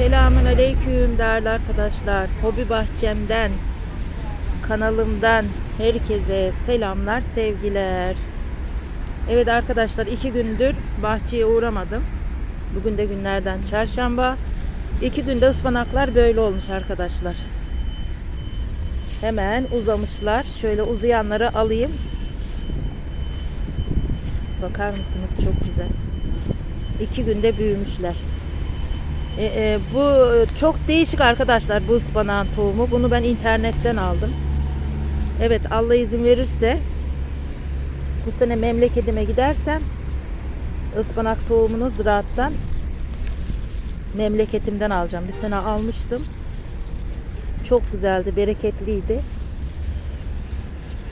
Selamün aleyküm değerli arkadaşlar. Hobi bahçemden, kanalımdan herkese selamlar, sevgiler. Evet arkadaşlar iki gündür bahçeye uğramadım. Bugün de günlerden çarşamba. İki günde ıspanaklar böyle olmuş arkadaşlar. Hemen uzamışlar. Şöyle uzayanları alayım. Bakar mısınız? Çok güzel. İki günde büyümüşler. E, e, bu çok değişik arkadaşlar bu ıspanağın tohumu. Bunu ben internetten aldım. Evet Allah izin verirse bu sene memleketime gidersem ıspanak tohumunu ziraattan memleketimden alacağım. Bir sene almıştım. Çok güzeldi, bereketliydi.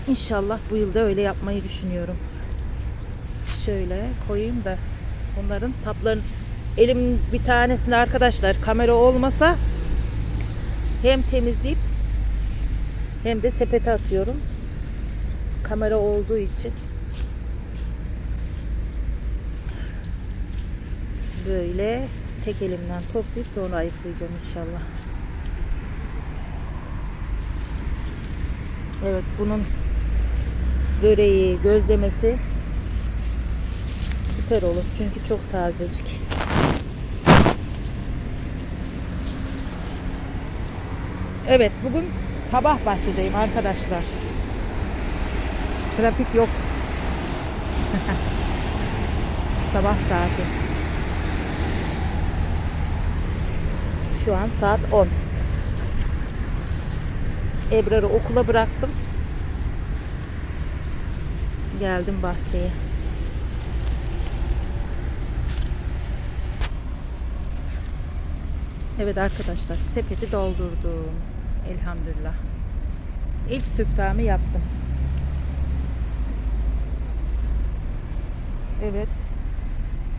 İnşallah bu yılda öyle yapmayı düşünüyorum. Şöyle koyayım da bunların sapların elim bir tanesinde arkadaşlar kamera olmasa hem temizleyip hem de sepete atıyorum. Kamera olduğu için böyle tek elimden toplayıp sonra ayıklayacağım inşallah. Evet bunun böreği, gözlemesi süper olur. Çünkü çok tazecik. Evet bugün sabah bahçedeyim arkadaşlar. Trafik yok. sabah saati. Şu an saat 10. Ebrar'ı okula bıraktım. Geldim bahçeye. Evet arkadaşlar sepeti doldurdum. Elhamdülillah. İlk süftahımı yaptım. Evet.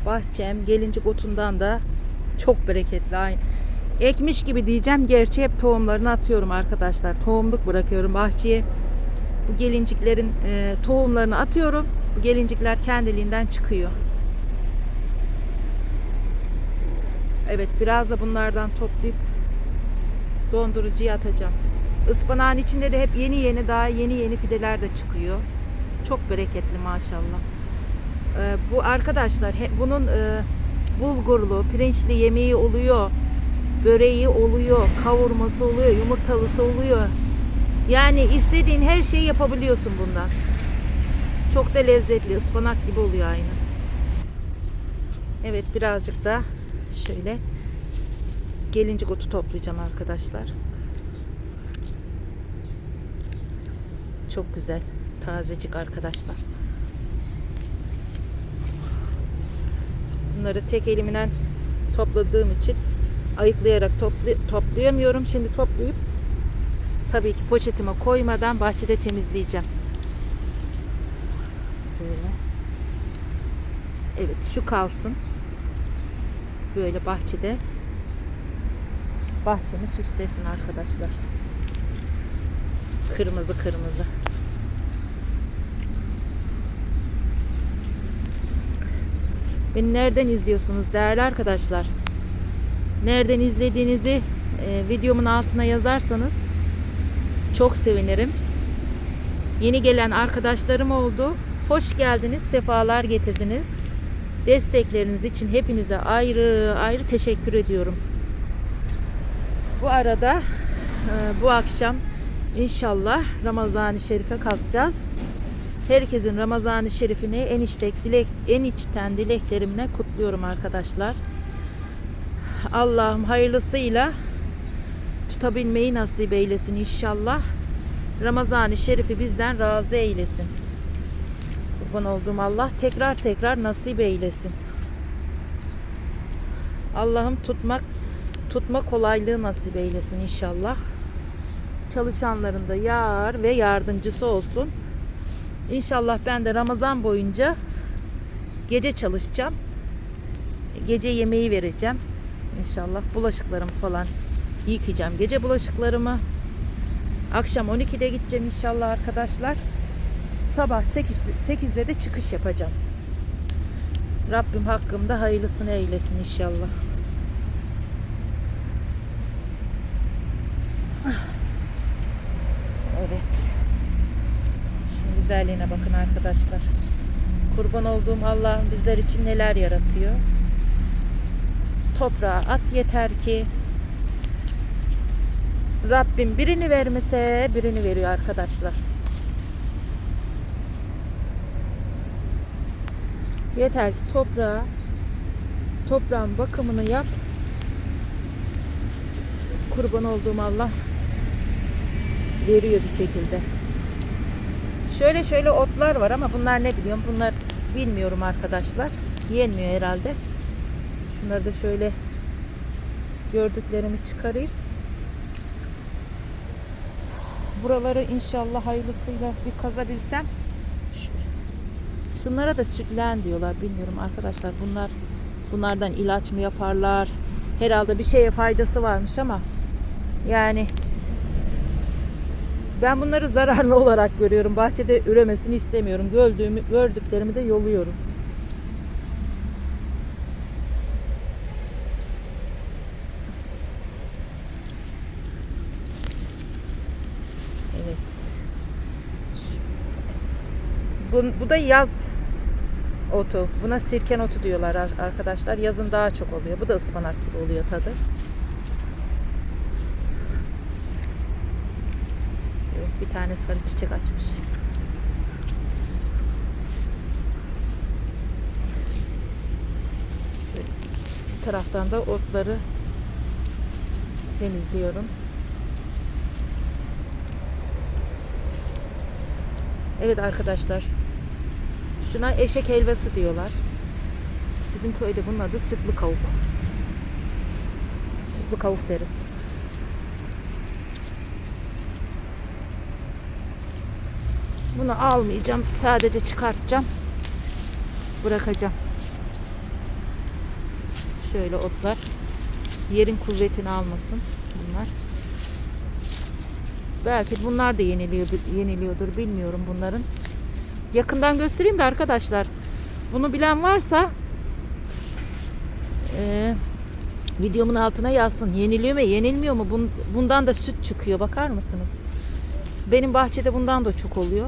Bahçem gelincik otundan da çok bereketli. Aynı. Ekmiş gibi diyeceğim. Gerçi hep tohumlarını atıyorum arkadaşlar. Tohumluk bırakıyorum bahçeye. Bu gelinciklerin e, tohumlarını atıyorum. Bu gelincikler kendiliğinden çıkıyor. Evet biraz da bunlardan toplayıp dondurucuya atacağım. Ispanağın içinde de hep yeni yeni daha yeni yeni fideler de çıkıyor. Çok bereketli maşallah. Ee, bu arkadaşlar he, bunun e, bulgurlu, pirinçli yemeği oluyor. Böreği oluyor, kavurması oluyor, yumurtalısı oluyor. Yani istediğin her şeyi yapabiliyorsun bundan. Çok da lezzetli, ıspanak gibi oluyor aynı. Evet birazcık da şöyle gelincik otu toplayacağım arkadaşlar. Çok güzel. Tazecik arkadaşlar. Bunları tek elimden topladığım için ayıklayarak toply- toplayamıyorum. Şimdi toplayıp tabii ki poşetime koymadan bahçede temizleyeceğim. Şöyle. Evet şu kalsın. Böyle bahçede bahçemi süslesin arkadaşlar. Kırmızı kırmızı. Beni nereden izliyorsunuz değerli arkadaşlar? Nereden izlediğinizi e, videomun altına yazarsanız çok sevinirim. Yeni gelen arkadaşlarım oldu. Hoş geldiniz, sefalar getirdiniz. Destekleriniz için hepinize ayrı ayrı teşekkür ediyorum. Bu arada e, bu akşam inşallah Ramazan-ı Şerif'e kalkacağız. Herkesin Ramazan-ı Şerif'ini en içten, dilek, en içten dileklerimle kutluyorum arkadaşlar. Allah'ım hayırlısıyla tutabilmeyi nasip eylesin inşallah. Ramazan-ı Şerif'i bizden razı eylesin. Kurban olduğum Allah tekrar tekrar nasip eylesin. Allah'ım tutmak tutma kolaylığı nasip eylesin inşallah. Çalışanların da yar ve yardımcısı olsun. İnşallah ben de Ramazan boyunca gece çalışacağım. Gece yemeği vereceğim. İnşallah bulaşıklarımı falan yıkayacağım. Gece bulaşıklarımı akşam 12'de gideceğim inşallah arkadaşlar. Sabah 8'de, 8'de de çıkış yapacağım. Rabbim hakkımda hayırlısını eylesin inşallah. Güzelliğine bakın arkadaşlar. Kurban olduğum Allah'ım bizler için neler yaratıyor. Toprağa at yeter ki Rabbim birini vermese birini veriyor arkadaşlar. Yeter ki toprağa toprağın bakımını yap. Kurban olduğum Allah veriyor bir şekilde. Şöyle şöyle otlar var ama bunlar ne biliyorum? Bunlar bilmiyorum arkadaşlar. Yenmiyor herhalde. Şunları da şöyle gördüklerimi çıkarayım. Buraları inşallah hayırlısıyla bir kazabilsem. Şu- Şunlara da sütlen diyorlar. Bilmiyorum arkadaşlar. Bunlar bunlardan ilaç mı yaparlar? Herhalde bir şeye faydası varmış ama yani ben bunları zararlı olarak görüyorum. Bahçede üremesini istemiyorum. Gördüğümü, gördüklerimi de yoluyorum. Evet. Bu, bu da yaz otu. Buna sirken otu diyorlar ar- arkadaşlar. Yazın daha çok oluyor. Bu da ıspanak gibi oluyor tadı. Evet, bir tane sarı çiçek açmış. Bir taraftan da otları temizliyorum. Evet arkadaşlar. Şuna eşek helvası diyorlar. Bizim köyde bunun adı sütlü kavuk. Sütlü kavuk deriz. Bunu almayacağım. Sadece çıkartacağım. Bırakacağım. Şöyle otlar. Yerin kuvvetini almasın bunlar. Belki bunlar da yeniliyor, yeniliyordur bilmiyorum bunların. Yakından göstereyim de arkadaşlar. Bunu bilen varsa eee, videomun altına yazsın. Yeniliyor mu, yenilmiyor mu? Bun- Bundan da süt çıkıyor. Bakar mısınız? Benim bahçede bundan da çok oluyor.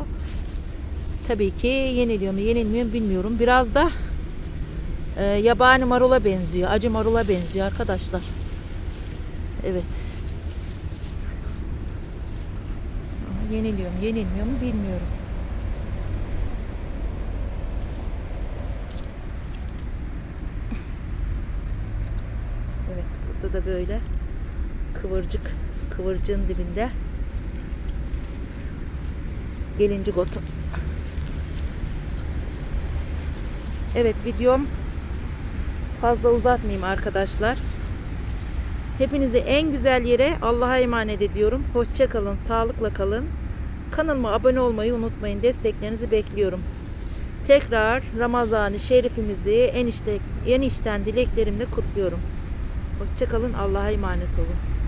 Tabii ki yeniliyor mu, yenilmiyor mu bilmiyorum. Biraz da eee, yabani marula benziyor. Acı marula benziyor arkadaşlar. Evet. Yeniliyor mu, yenilmiyor mu bilmiyorum. Evet, burada da böyle kıvırcık, kıvırcığın dibinde gelincik otu. Evet, videom fazla uzatmayayım arkadaşlar. Hepinizi en güzel yere Allah'a emanet ediyorum. Hoşça kalın, sağlıkla kalın. Kanalıma abone olmayı unutmayın. Desteklerinizi bekliyorum. Tekrar Ramazan-ı Şerifimizi enişte, enişten dileklerimle kutluyorum. Hoşça kalın. Allah'a emanet olun.